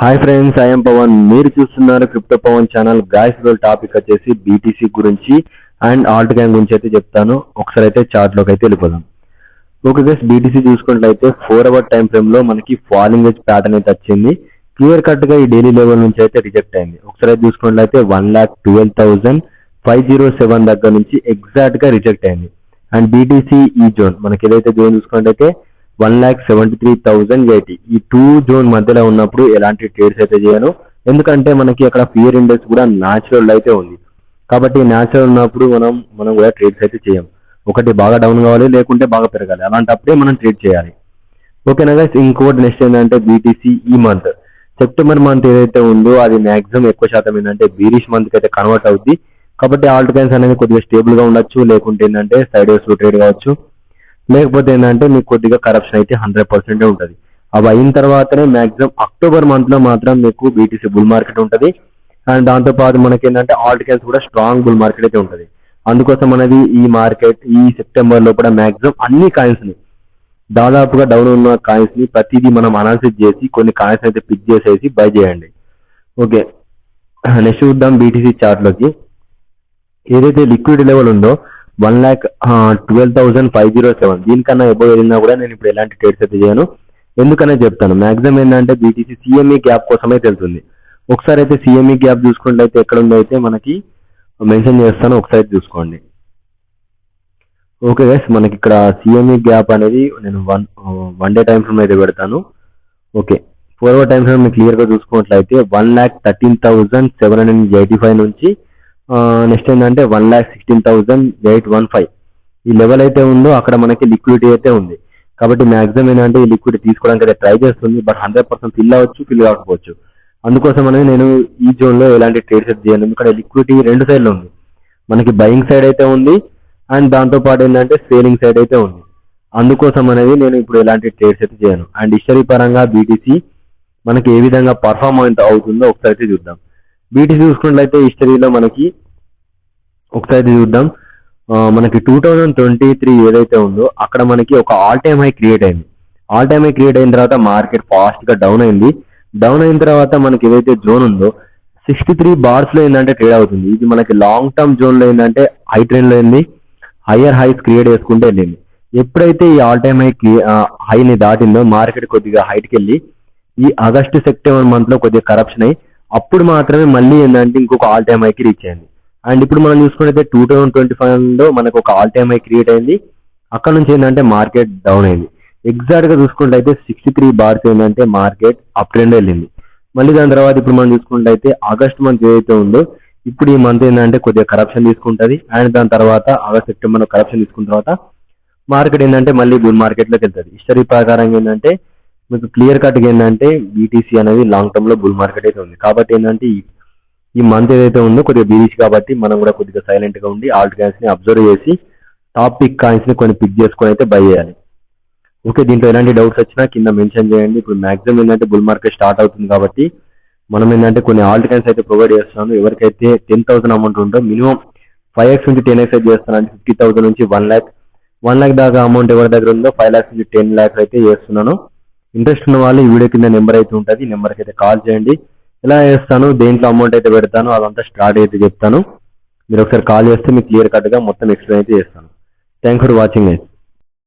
Hi friends IIM Pavan మీరు చూస్తున్నారు crypto Pavan channel guys goal topic వచ్చేసి బీటీసీ గురించి అండ్ ఆల్ట్ గ్యాంగ్ గురించి అయితే చెప్తాను. ఒకసారి అయితే చార్ట్లోకి అయితే వెళ్ళిపోదాం. ఓకే గైస్ బీటీసీ చూసుకున్నట్లయితే ఫోర్ అవర్ టైం ఫ్రేమ్లో మనకి ఫాలింగ్ వేజ్ ప్యాటర్న్ అయితే వచ్చింది. క్లియర్ కట్గా ఈ డైలీ లెవెల్ నుంచి అయితే రిజెక్ట్ అయింది. ఒకసారి అయితే చూసుకున్నట్లయితే one lakh twelve thousand five zero seven దగ్గర నుంచి ఎగ్జాక్ట్గా రిజెక్ట్ అయింది. అండ్ బీటీసీ ఈ జోన్ మనకి ఏదైతే జోన్ చూసుకున్నట్లయితే one lakh seventy three thousand eighty ఈ టూ జోన్ మధ్యలో ఉన్నప్పుడు ఎలాంటి ట్రేడ్స్ అయితే చేయను. ఎందుకంటే మనకి అక్కడ ఫియర్ ఇండెక్స్ కూడా న్యాచురల్ అయితే ఉంది. కాబట్టి న్యాచురల్ ఉన్నప్పుడు మనం మనం కూడా ట్రేడ్స్ అయితే చేయం. ఒకటి బాగా డౌన్ కావాలి లేకుంటే బాగా పెరగాలి. అలాంటప్పుడే మనం ట్రేడ్ చేయాలి. ఓకేనా గైస్ ఇంకోటి నెక్స్ట్ ఏంటంటే బీటీసీ ఈ మంత్ సెప్టెంబర్ మంత్ ఏదైతే ఉందో అది మాక్సిమం ఎక్కువ శాతం ఏంటంటే బీరిష్ మంత్ అయితే కన్వర్ట్ అవుద్ది. కాబట్టి ఆల్ట్ కాయిన్స్ అనేది కొద్దిగా స్టేబుల్గా ఉండొచ్చు లేకుంటే ఏంటంటే సైడ్ వేస్ ట్రేడ్ కావచ్చు. లేకపోతే ఏంటంటే మీకు కొద్దిగా కరప్షన్ అయితే హండ్రెడ్ పర్సెంట్ ఉంటుంది. అవి అయిన తర్వాతనే మాక్సిమం అక్టోబర్ మంత్లో మాత్రం మీకు బీటీసీ బుల్ మార్కెట్ ఉంటుంది. అండ్ దాంతో పాటు మనకి ఏంటంటే ఆర్టికల్స్ కూడా స్ట్రాంగ్ బుల్ మార్కెట్ అయితే ఉంటుంది. అందుకోసం అనేది ఈ మార్కెట్ ఈ సెప్టెంబర్లో కూడా మాక్సిమం అన్ని కాయిన్స్ని దాదాపుగా డౌన్ ఉన్న కాయిన్స్ని ప్రతిదీ మనం అనాలిసిస్ చేసి కొన్ని కాయిన్స్ అయితే పిక్ చేసేసి బై చేయండి. ఓకే నెక్స్ట్ చూద్దాం బీటీసీ చార్ట్లోకి. ఏదైతే లిక్విడ్ లెవెల్ ఉందో one lakh twelve thousand five zero seven. దీనికన్నా ఎబో వెళ్ళినా కూడా నేను ఇప్పుడు ఎలాంటి ట్రేడ్స్ అయితే చేయను. ఎందుకనే చెప్తాను మాక్సిమం ఏంటంటే బీటీసీ సిఎంఈ గ్యాప్ కోసమే తెలుస్తుంది. ఒకసారి అయితే సిఎంఈ గ్యాప్ చూసుకుంటే ఎక్కడ ఉందో అయితే మనకి మెన్షన్ చేస్తాను ఒకసారి చూసుకోండి. ఓకే గైస్ మనకి ఇక్కడ సిఎంఈ గ్యాప్ అనేది నేను one one day time frame అయితే పెడతాను. ఓకే ఫోర్వర్డ్ టైం ఫ్రేమ్ క్లియర్గా చూసుకున్నట్లయితే one lakh thirteen thousand seven hundred eighty five నుంచి నెక్స్ట్ ఏంటంటే one lakh sixteen thousand eight one five ఈ లెవెల్ అయితే ఉందో అక్కడ మనకి లిక్విడిటీ అయితే ఉంది. కాబట్టి మాక్సిమం ఏంటంటే ఈ లిక్విడిటీ తీసుకోవడానికి అయితే ట్రై చేస్తుంది. బట్ హండ్రెడ్ పర్సెంట్ ఫిల్ అవ్వచ్చు ఫిల్ కాకపోవచ్చు. అందుకోసం అనేది నేను ఈ జోన్లో ఎలాంటి ట్రేడ్స్ అయితే చేయను ఎందుకంటే లిక్విడిటీ రెండు సైడ్లు ఉంది. మనకి బయింగ్ సైడ్ అయితే ఉంది అండ్ దాంతో పాటు ఏంటంటే సేలింగ్ సైడ్ అయితే ఉంది. అందుకోసం అనేది నేను ఇప్పుడు ఎలాంటి ట్రేడ్స్ అయితే చేయను. అండ్ హిస్టరీ పరంగా బీటీసీ మనకి ఏ విధంగా పర్ఫార్మ్ అవుతుందో ఒకసారి అయితే చూద్దాం. వీటి చూసుకున్నట్లయితే హిస్టరీలో మనకి ఒకసారి అయితే చూద్దాం మనకి టూ థౌజండ్ ట్వంటీ త్రీ ఏదైతే ఉందో అక్కడ మనకి ఒక ఆల్ టైమ్ హై క్రియేట్ అయింది. ఆల్ టైమ్ హై క్రియేట్ అయిన తర్వాత మార్కెట్ ఫాస్ట్గా డౌన్ అయింది. డౌన్ అయిన తర్వాత మనకి ఏదైతే జోన్ ఉందో సిక్స్టీ త్రీ బార్స్లో ఏంటంటే ట్రేడ్ అవుతుంది. ఇది మనకి లాంగ్ టర్మ్ జోన్లో ఏంటంటే హై ట్రెండ్లో ఏంది హయ్యర్ హైస్ క్రియేట్ చేసుకుంటే వెళ్ళింది ఎప్పుడైతే ఈ ఆల్ టైమ్ హై హైని దాటిందో మార్కెట్ కొద్దిగా హైట్కి వెళ్ళి ఈ ఆగస్టు సెప్టెంబర్ మంత్లో కొద్దిగా కరప్షన్ అయ్యి అప్పుడు మాత్రమే మళ్ళీ ఏంటంటే ఇంకొక ఆల్ టైమ్ హైకి రీచ్ అయింది అండ్ ఇప్పుడు మనం చూసుకుంటే టూ థౌసండ్ ట్వంటీ ఫైవ్లో మనకు ఒక ఆల్ టైమ్ హై క్రియేట్ అయింది. అక్కడ నుంచి ఏంటంటే మార్కెట్ డౌన్ అయింది. ఎగ్జాక్ట్గా చూసుకుంటే సిక్స్టీ త్రీ బార్స్ ఏంటంటే మార్కెట్ అప్ ట్రెండ్ వెళ్ళింది. మళ్ళీ దాని తర్వాత ఇప్పుడు మనం చూసుకుంటే అయితే ఆగస్ట్ మంత్ ఏదైతే ఉందో ఇప్పుడు ఈ మంత్ ఏంటంటే కొద్దిగా కరప్షన్ తీసుకుంటుంది. అండ్ దాని తర్వాత ఆగస్ట్ సెప్టెంబర్ కరప్షన్ తీసుకున్న తర్వాత మార్కెట్ ఏంటంటే మళ్ళీ బుల్ మార్కెట్లోకి వెళ్తుంది. హిస్టరీ ప్రకారం ఏంటంటే మీకు క్లియర్ కట్ ఏంటంటే బీటీసీ అనేది లాంగ్ టర్మ్లో బుల్ మార్కెట్ అయితే ఉంది. కాబట్టి ఏంటంటే ఈ- ఈ మంత్ ఏదైతే ఉందో కొద్దిగా బీరీష్ కాబట్టి మనం కూడా కొద్దిగా సైలెంట్గా ఉండి ఆల్ట్ కాయిన్స్ని అబ్జర్వ్ చేసి టాప్ పిక్ కాయిన్స్ని కొన్ని పిక్ చేసుకొని అయితే బై చేయాలి. ఓకే దీంట్లో ఎలాంటి డౌట్స్ వచ్చినా కింద మెన్షన్ చేయండి. ఇప్పుడు మాక్సిమం ఏంటంటే బుల్ మార్కెట్ స్టార్ట్ అవుతుంది కాబట్టి మనం ఏంటంటే కొన్ని ఆల్ట్ కాయిన్స్ అయితే ప్రొవైడ్ చేస్తున్నాను ఎవరికైతే టెన్ థౌసండ్ అమౌంట్ ఉందో మినిమం ఫైవ్ ఎక్స్ నుంచి టెన్ ఎక్స్ అయితే చేస్తున్నాను ఫిఫ్టీ థౌసండ్ నుంచి వన్ ల్యాక్ వన్ ల్యాక్ దాకా అమౌంట్ ఎవరి దగ్గర ఉందో ఫైవ్ ల్యాక్స్ నుంచి టెన్ ల్యాక్స్ అయితే చేస్తున్నాను. ఇంట్రెస్ట్ ఉన్న వాళ్ళు ఈ వీడియో కింద నెంబర్ అయితే ఉంటుంది నెంబర్కి అయితే కాల్ చేయండి. ఎలా చేస్తాను దేంట్లో అమౌంట్ అయితే పెడతాను అదంతా స్టార్ట్ అయితే చెప్తాను. మీరు ఒకసారి కాల్ చేస్తే మీకు క్లియర్ కట్గా మొత్తం ఎక్స్ప్లెయిన్ అయితే చేస్తాను. థ్యాంక్ ఫర్ వాచింగ్ అయితే